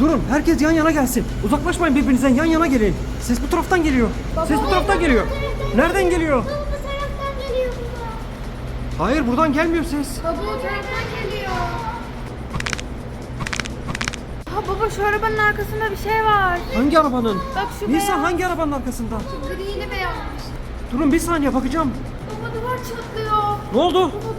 Durun herkes yan yana gelsin. Uzaklaşmayın birbirinizden yan yana gelin. Ses bu taraftan geliyor. Ses bu taraftan geliyor. Nereden geliyor? Baba bu taraftan geliyor baba. Hayır buradan gelmiyor ses. Baba o taraftan geliyor. Ha baba şu arabanın arkasında bir şey var. Hangi arabanın? Bak şu Nisa beyaz. hangi arabanın arkasında? Griyle beyaz. Durun bir saniye bakacağım. Baba duvar çatlıyor. Ne oldu? Baba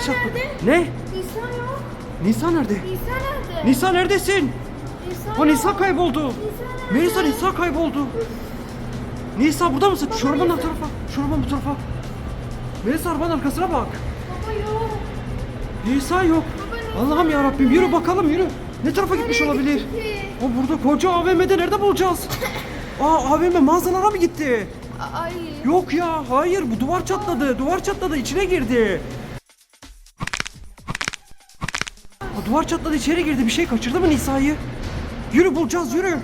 Nereye? Ne? Nisa yok. Nisa nerede? Nisa nerede? Nisa neredesin? Nisa Ha. Nisa kayboldu. Nisa nerede? Melisa Nisa kayboldu. Nisa burada mısın? Şu arabanın bu tarafa. Şu arabanın bu tarafa. Melisa arabanın arkasına bak. Baba yok. Nisa yok. Allah'ım ya Rabbim yürü bakalım yürü. Ne tarafa gitmiş Nereye olabilir? gitti? O burada koca AVM'de nerede bulacağız? Aa AVM mağazalara mı gitti? Ay. Yok ya hayır bu duvar çatladı. Duvar çatladı içine girdi. Aa, duvar çatladı içeri girdi. Bir şey kaçırdı mı Nisa'yı? Yürü bulacağız yürü.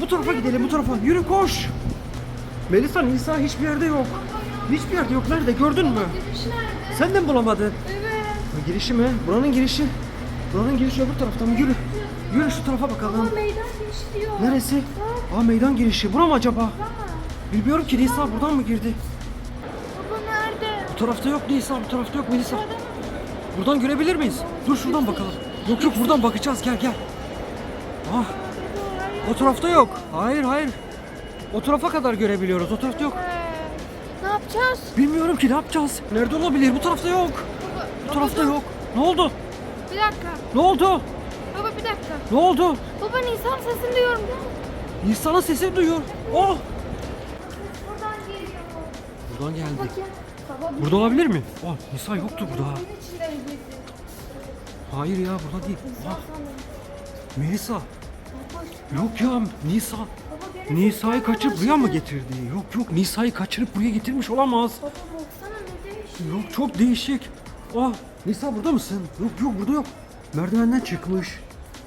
Bu tarafa gidelim bu tarafa. Yürü koş. Melisa Nisa hiçbir yerde yok. Hiçbir yerde yok. Nerede gördün mü? Giriş nerede? Sen de mi bulamadın? Evet. Ha, girişi mi? Buranın girişi. Buranın girişi öbür tarafta mı? Yürü. Yürü şu tarafa bakalım. Baba meydan girişi diyor. Neresi? Aa meydan girişi. Bura mı acaba? Baba. Bilmiyorum ki Nisa buradan mı girdi? Baba nerede? Bu tarafta yok Nisa, bu tarafta yok Melisa. Buradan görebilir miyiz? Dur şuradan bakalım. Yok yok buradan bakacağız gel gel. Ah o tarafta yok. Hayır hayır. O tarafa kadar görebiliyoruz. O tarafta yok. Ne yapacağız? Bilmiyorum ki ne yapacağız. Nerede olabilir? Bu tarafta yok. Baba, Bu baba tarafta dur. yok. Ne oldu? Bir dakika. Ne oldu? Baba bir dakika. Ne oldu? Baba Nisan sesini duyuyorum değil mi? Nisa'nın sesi duyuyor. Oh! Buradan geliyor. Buradan geldi. Bak ya. Burada olabilir mi? Oh Nisa yoktu burada. Hayır ya burada değil. Ah. Melisa. Yok ya Nisa. Nisa'yı kaçırıp buraya mı getirdi? Yok yok Nisa'yı kaçırıp buraya getirmiş olamaz. Yok çok değişik. Ah Nisa burada mısın? Yok yok burada yok. Merdivenden çıkmış.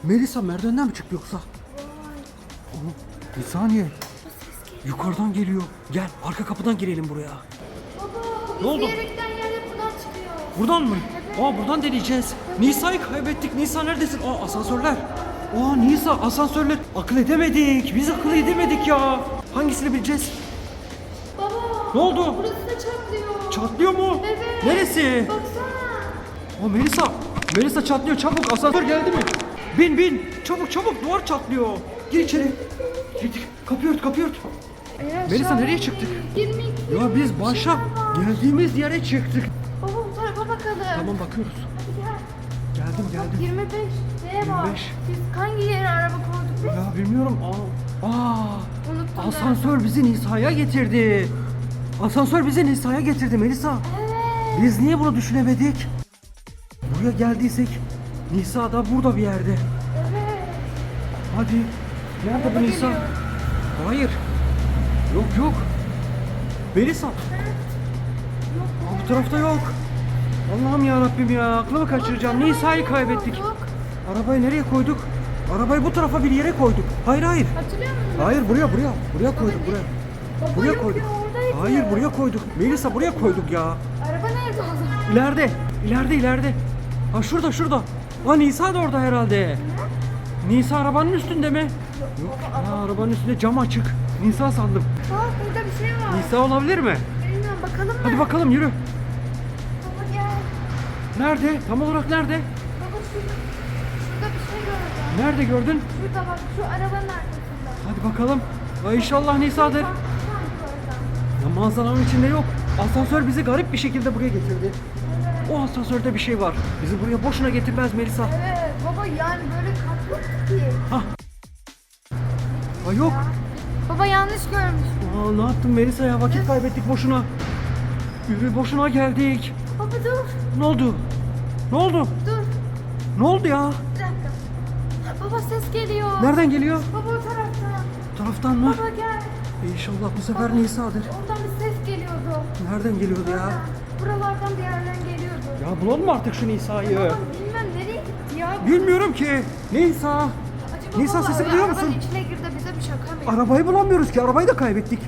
Melisa merdivenden mi çıktı yoksa? Oh, bir saniye. Yukarıdan geliyor. Gel arka kapıdan girelim buraya. Ne oldu? giden yerde buradan çıkıyor. Buradan mı? Aa buradan deneyeceğiz. Nisa'yı kaybettik. Nisa neredesin? Aa asansörler. Aa Nisa asansörler. Akıl edemedik. Biz akıl edemedik ya. Hangisini bileceğiz? Baba Ne oldu? burası da çatlıyor. Çatlıyor mu? Evet. Neresi? Baksana. Aa Melisa. Melisa çatlıyor çabuk. Asansör geldi mi? Bin bin. Çabuk çabuk duvar çatlıyor. Gir içeri. Girdik. Kapıyı ört kapıyı ört. Melisa, nereye çıktık? 22 Ya biz başa geldiğimiz yere çıktık. Baba bu tarafa bakalım. Tamam bakıyoruz. Hadi gel. Geldim geldim. 25 neye var? 25. Biz hangi yere araba koyduk biz? Ya bilmiyorum. Aa. Aa. Unuttum. Asansör bizi Nisa'ya getirdi. Asansör bizi Nisa'ya getirdi Melisa. Evet. Biz niye bunu düşünemedik? Buraya geldiysek Nisa da burada bir yerde. Evet. Hadi. Nerede bu Araba Nisa? geliyor. Hayır. Yok yok. Melisa. Yok. Tarafta yok. Allah'ım ya Rabbim ya. Aklımı kaçıracağım. Nisa'yı kaybettik. Yok. Arabayı nereye koyduk? Arabayı bu tarafa bir yere koyduk. Hayır hayır. Hatırlıyor musun? Hayır buraya buraya. Buraya koyduk buraya. Baba Buraya yok koyduk. ya, oradaydı. Hayır buraya koyduk. Melisa buraya koyduk ya. Araba nerede o zaman? İleride. ileride ileride. Ha şurada şurada. Ha Nisa da orada herhalde. Nisa arabanın üstünde mi? Yok. Ha, arabanın üstünde cam açık. Nisa sandım. Bak burada bir şey var. Nisa olabilir mi? Bilmiyorum bakalım mı? Hadi bakalım yürü. Nerede? Tam olarak nerede? Baba şurada, şurada bir şey gördüm. Nerede gördün? Şurada bak şu arabanın arkasında. Hadi bakalım. Ha, inşallah Nisa'dır. Ya manzaranın içinde yok. Asansör bizi garip bir şekilde buraya getirdi. O asansörde bir şey var. Bizi buraya boşuna getirmez Melisa. Evet baba yani böyle kat yok ki. Hah. Ha yok. Baba yanlış görmüş. Aa, ne yaptın Melisa ya? Vakit kaybettik boşuna. Yürü boşuna geldik. Baba dur Ne oldu? Ne oldu? dur Ne oldu ya? bir dakika. Baba ses geliyor. Nereden geliyor? Baba o taraftan. Bu taraftan mı? Baba gel. İnşallah bu sefer Nisa'dır. Oradan bir ses geliyordu. Nereden geliyordu ya? Buralardan bir yerden geliyordu. Ya bulalım artık şu Nisa'yı? Baba bilmem nereye gitti ya. Bilmiyorum ki. Nisa. Acaba Nisa baba sesi duyuyor arabanın musun? içine girdi bize bir şaka mı? Arabayı bulamıyoruz ki. Arabayı da kaybettik.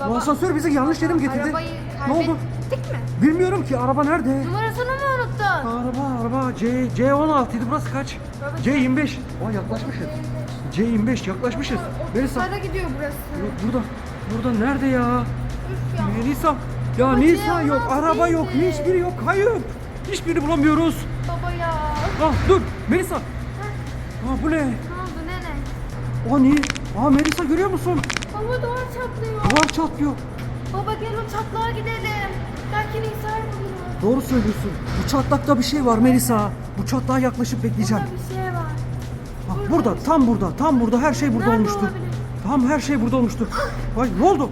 Bu Baba, asansör bizi yanlış yere mi getirdi? Arabayı Ne oldu? Kaybettik mi? Bilmiyorum ki araba nerede? Numarasını mı unuttun? Araba araba C C16 idi burası kaç? Baba, C25. Aa yaklaşmışız. C25 yaklaşmışız. Melisa Otuzlara gidiyor burası. yok burada. Burada nerede ya? Üf ya. Melisa. Ya Baba, Nisa C16 yok, araba yok, değildi. hiçbiri yok. Kayıp. Hiçbirini bulamıyoruz. Baba ya. Ah dur Melisa. Aa bu ne? Ne oldu nene? O ne? Aa Melisa görüyor musun? Baba duvar çatlıyor. Duvar çatlıyor. Baba gel o çatlağa gidelim. Belki Nisa'yı buluruz. Doğru söylüyorsun. Bu çatlakta bir şey var Melisa. Bu çatlağa yaklaşıp bekleyeceğim. Burada bir şey var. Bak burada, tam burada, tam burada her şey burada Nerede olmuştur. olabilir? Tam her şey burada olmuştur. Ay ne oldu?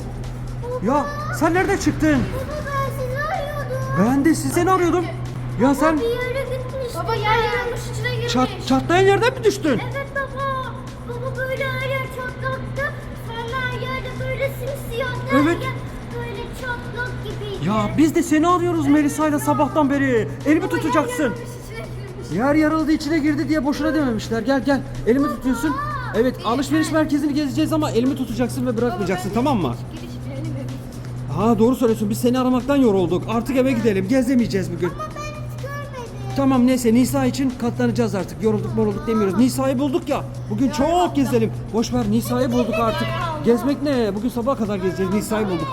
Ya sen nereden çıktın? Baba ben sizi arıyordum. Ben de sizi arıyordum. Ya sen Bir yere gitmiştim. Baba yer yarılmış içine girmiş. çat, çatlayan yerden mi düştün? Evet baba. Baba böyle her yer çatlaktı. Sonra her yerde böyle simsiyah. Evet. yer. Ya biz de seni arıyoruz Melisa ile sabahtan beri. Elimi tutacaksın. Yer yarıldı içine girdi diye boşuna dememişler. Gel gel. Elimi tutuyorsun. Evet alışveriş merkezini gezeceğiz ama elimi tutacaksın ve bırakmayacaksın tamam mı? Ha doğru söylüyorsun. Biz seni aramaktan yorulduk. Artık eve gidelim. Gezemeyeceğiz bugün. Ama ben hiç görmedim. Tamam neyse Nisa için katlanacağız artık. Yorulduk morulduk demiyoruz. Nisa'yı bulduk ya. Bugün çok gezelim. Boş ver Nisa'yı bulduk artık. Gezmek ne? Bugün sabaha kadar gezeceğiz. Nisa'yı bulduk.